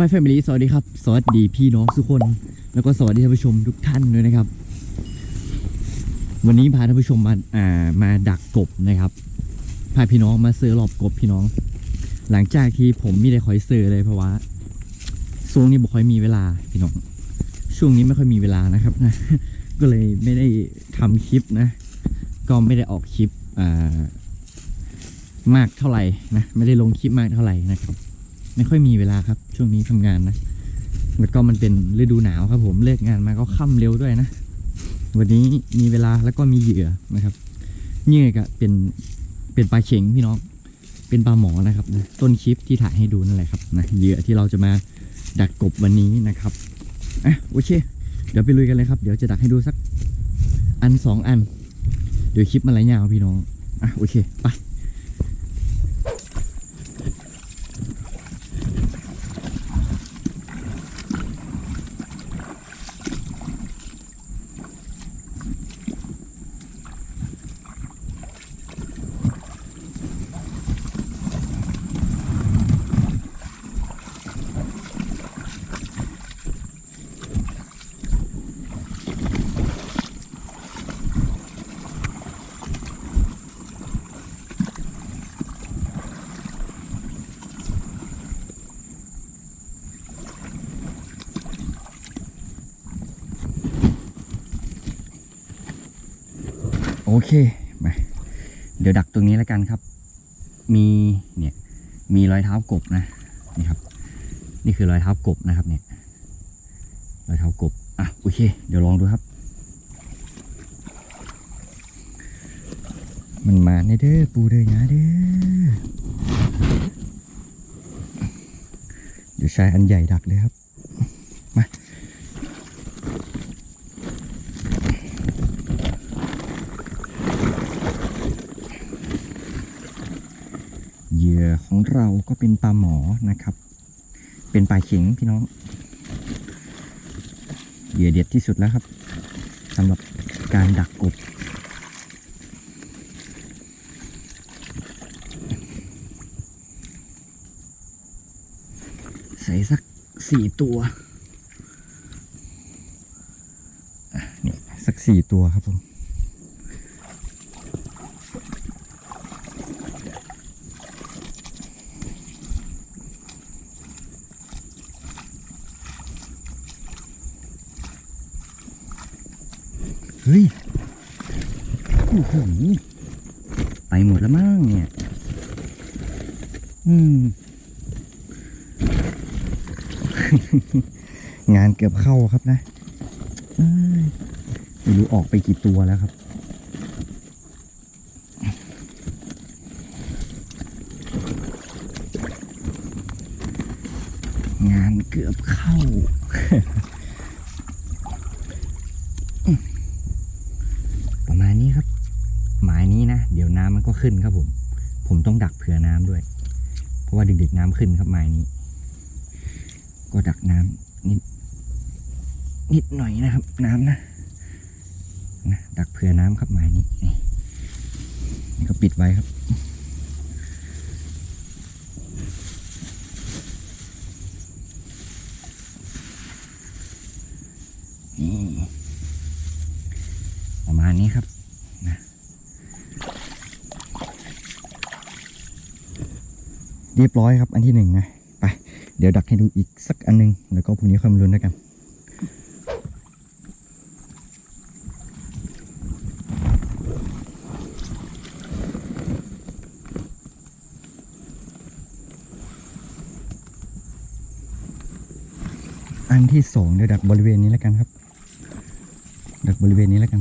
ไมแฟมิลี่สวัสดีครับ สวัสดีพี่น้องทุกคน แล้วก็สวัสดีท่านผู้ชมทุกท่านด้วยนะครับ วันนี้พาท่านผู้ชมมาอ่ามาดักกบนะครับ พาพี่น้องมาเซื้อหลอบกบพี่น้อง หลังจากที่ผมไม่ได้คอยเซื้อเลยเพราะว่าช่วงนี้บ่ค่อยมีเวลาพี่น้อง ช่วงนี้ไม่ค่อยมีเวลานะครับนะ ก็เลยไม่ได้ทำคลิปนะ ก็ไม่ได้ออกคลิปอ่ามากเท่าไหร่นะ ไม่ได้ลงคลิปมากเท่าไหร่นะครับ ไม่ค่อยมีเวลาครับ ช่วงนี้ทำงานนะ แล้วก็มันเป็นฤดูหนาวครับ ผมเลิกงานมาก็ค่ำเร็วด้วยนะ วันนี้มีเวลาแล้วก็มีเหยื่อนะครับเหยื่อก็เป็นเป็นปลาเข็งพี่น้อง เป็นปลาหมอนะครับนะต้นคลิปที่ถ่ายให้ดูนั่นแหละครับนะเหยื่อที่เราจะมาดักกบวันนี้นะครับอะโอเค เดี๋ยวไปลุยกันเลยครับ เดี๋ยวจะดักให้ดูสักอันสองอัน เดี๋ยวคลิปมันไรยาวพี่น้องอะโอเคไป โอเคมาเดี๋ยวดักตรงนี้แล้วกันครับ มีเนี่ยมีรอยเท้ากบนะนี่ครับ นี่คือรอยเท้ากบนะครับเนี่ยรอยเท้ากบอะโอเค เดี๋ยวลองดูครับ มันมาในเด้อปูเด้อนะเด้อเดี๋ยวใช้อันใหญ่ดักเลยครับ มา เหยื่อของ เราก็เป็นปลาหมอนะครับ เป็นปลาเข็งพี่น้องเหยื่อเด็ดที่สุดแล้วครับสำหรับการดักกบใส่สักสี่ตัวเนี่ยสักสี่ตัวครับผม เฮ้ย โอ้โห ไปหมดแล้วมั้งเนี่ย อืม งานเกือบเข้าครับนะไม่รู้ออกไปกี่ตัวแล้วครับ งานเกือบเข้า ประมาณนี้ครับ หมายนี้นะ เดี๋ ยวน้ำมันก็ขึ้นครับผม ผมต้องดักเผื่อน้ำด้วย เพราะว่าดึกๆน้ำขึ้นครับหมายนี้ ก็ดักน้ำนิดนิดหน่อยนะครับ น้ำนะนะดักเผื่อน้ำครับหมายนี้นี่นี่ก็ปิดไว้ครับนี่ประมาณนี้ครับนะ เรียบร้อยครับอันที่หนึ่งนะไปเดี๋ยวดักให้ดูอีกสักอันหนึง แล้วก็พรุ่งนี้ค่อยมาลุ้นด้วยกันอันที่สองเดี๋ยวดักบริเวณนี้แล้วกันครับ ดักบริเวณนี้แล้วกัน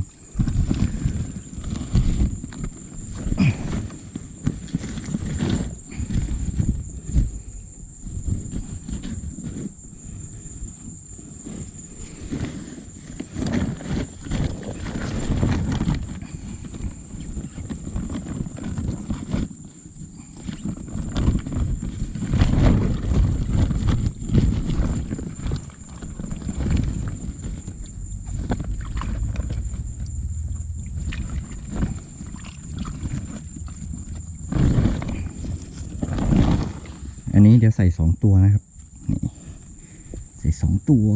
อันนี้เดี๋ยวใส่สองตัวนะครับนี่ส่สองตัว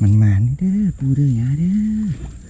มันมานี่เด้อปูเด้อยาเด้อ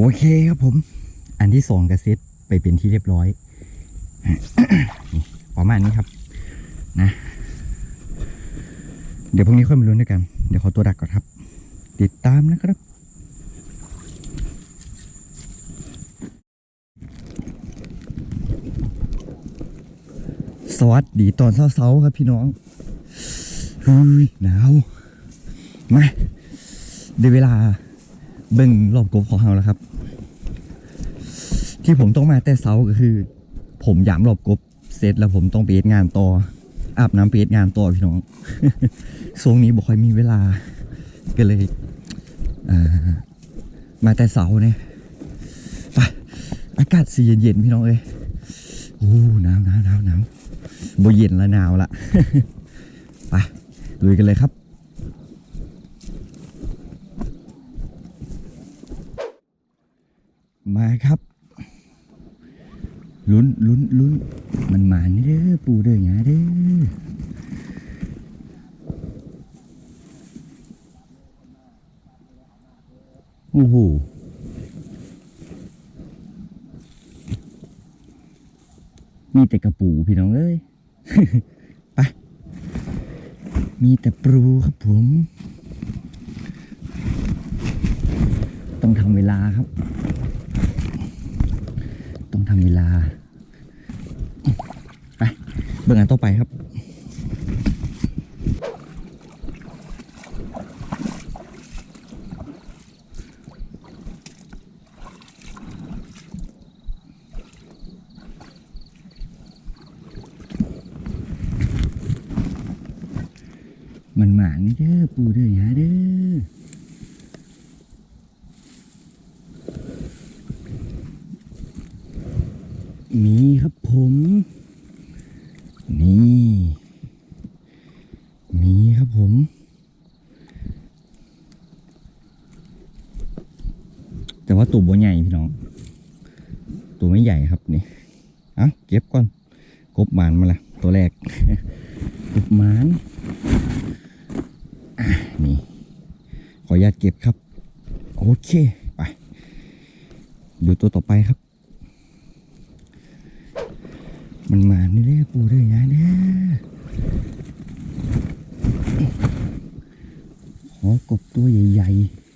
โอเคครับผม อันที่สองกระเซ็ตไปเป็นที่เรียบร้อยประมาณนี้ครับ นะ เดี๋ยวพรุ่งนี้ค่อยมาลุ้นด้วยกัน เดี๋ยวขอตัวดักก่อนครับ ติดตามนะครับ สวัสดีตอนเช้าๆครับพี่น้องเฮ้ยหนาว มาได้เวลา เบิ่งรอบกบของเราแล้วครับ ที่ผมต้องมาแต่เช้าก็คือ ผมยามรอบกบเสร็จแล้วผมต้องไปเฮ็ดงานต่ออาบน้ำไปเฮ็ดงานต่อพี่น้องช่วงนี้บ่ค่อยมีเวลา ก็เลยมาแต่เช้าเนี่ยไปอากาศสีเย็นๆพี่น้องเอ้ยโอ้หนาวหนาวหนาวหนาวบ่เย็นล้วหนาวละไปลุยกันเลยครับ มาครับ ลุ้นลุ้นมันหมานี่เด้อปูเด้อหยาเด้อโอ้โหมีแต่กระปูพี่น้องเอ้ยไปมีแต่ปลูครับผม ต้องทำเวลาครับ ต้องทำเวลา เบิ่งอันต่อไปครับมันหมานี่เด้อปูเด้อหยาเด้อ มีครับผม นี่ มีครับผม แต่ว่าตัวบัวใหญ่พี่น้อง ตัวไม่ใหญ่ครับนี่เอาเก็บก่อนกบหมานมาละตัวแรกกบหมานอะนี่ ขออนุญาตเก็บครับ โอเค ไป ดูตัวต่อไปครับ มันมานี่เด้ปูเด้อยาเด้อขอกบตัวใหญ่ ๆ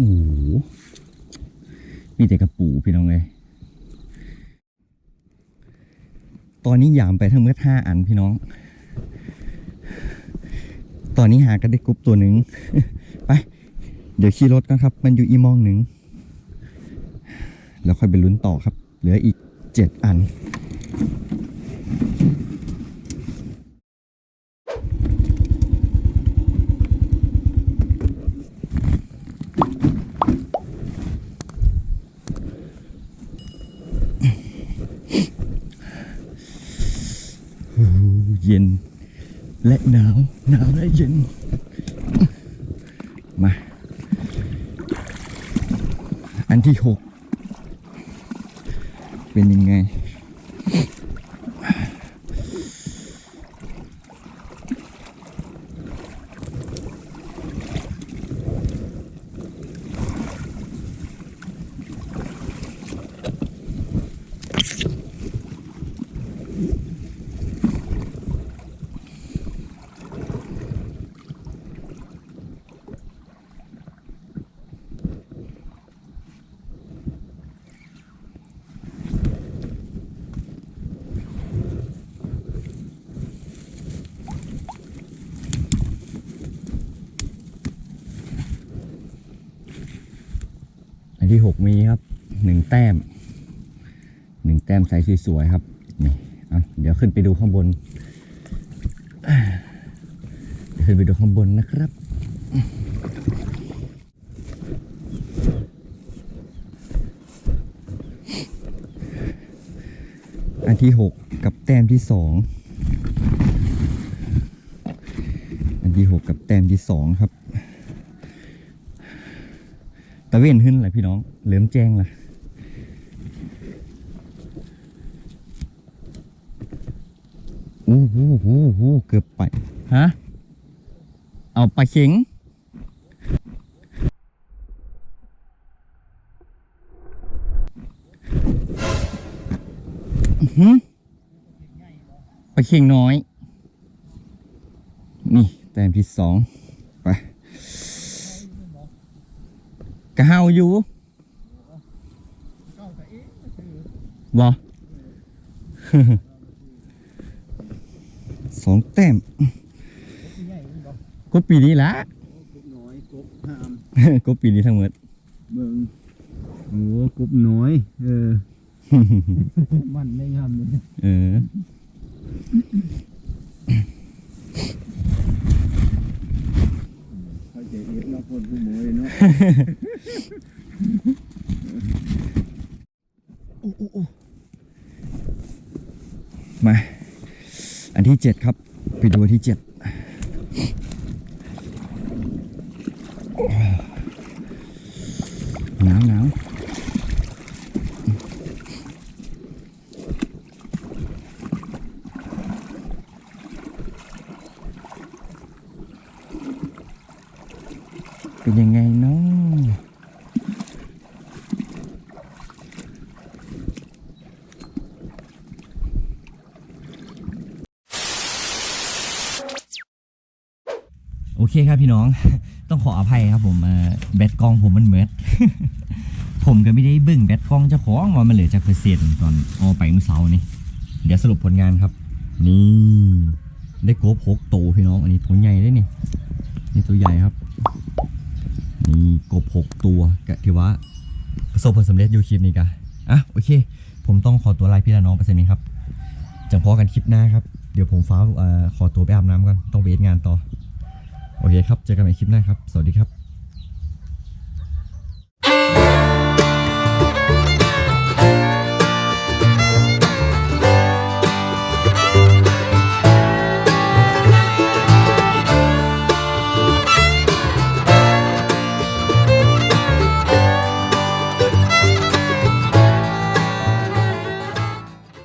โอ้โหมีแต่กระปูพี่น้องเลยตอนนี้ยามไปทั้งหมดห้าอันพี่น้อง ตอนนี้หากันได้กบตัวหนึ่งไป เดี๋ยวขี่รถกันครับ มันอยู่อีมองหนึ่งแล้วค่อยไปลุ้นต่อครับ เหลืออีกเจ็ดอัน ม และหนาวหนาวและเย็น มา อันที่หกเป็นยังไง ที่หกมีครับหนึ่งแต้มหนึ่งแต้มใสสวยๆครับนี่เอาเดี๋ยวขึ้นไปดูข้างบนเดี๋ยวขึ้นไปดูข้างบนนะครับอันที่หกกับแต้มที่สองอันที่หกกับแต้มที่สองครับ ตะเวนขึ้นเลยพี่น้อง เหลือมแจ้งละอู้หูหูหูเกือบไป ฮะ เอาปลาเข็งหือปลาเข็งน้อย นี่ แต้มที่สอง ไปกะเฮาอยู่บ่สองแต้มก็ปีนี้ละกบน้อ เอ็ดเนาะคนผู้หมวยเนาะมา อันที่เจ็ดครับ ไปดูอันที่เจ็ดหนาวหนาวเป็นยังไงเนาะ โอเคครับพี่น้อง ต้องขออภัยครับผมเอ่อแบตกล้องผมมันเหมือดผมก็ไม่ได้บึ้งแบตกล้องเจ้าของว่ามันเหลือจากเปอร์เซ็นต์ตอนเอไปเมื่อเช้านี่ เดี๋ยวสรุปผลงานครับ นี่ ได้โกบหกตัวพี่น้องอันนี้ตัวใหญ่เลยนี่นี่ตัวใหญ่ครับ นี่กบหกตัวก็ถือว่าประสบผลสำเร็จอยู่คลิปนี้กะอะโอเค ผมต้องขอตัวลาพี่ละน้องไปสักนี้ครับจังพอกันคลิปหน้าครับ เดี๋ยวผมฟ้าอ่อขอตัวไปอาบน้ำก่อนต้องไปเอ็ดงานต่อ โอเคครับ เจอกันใหม่คลิปหน้าครับ สวัสดีครับ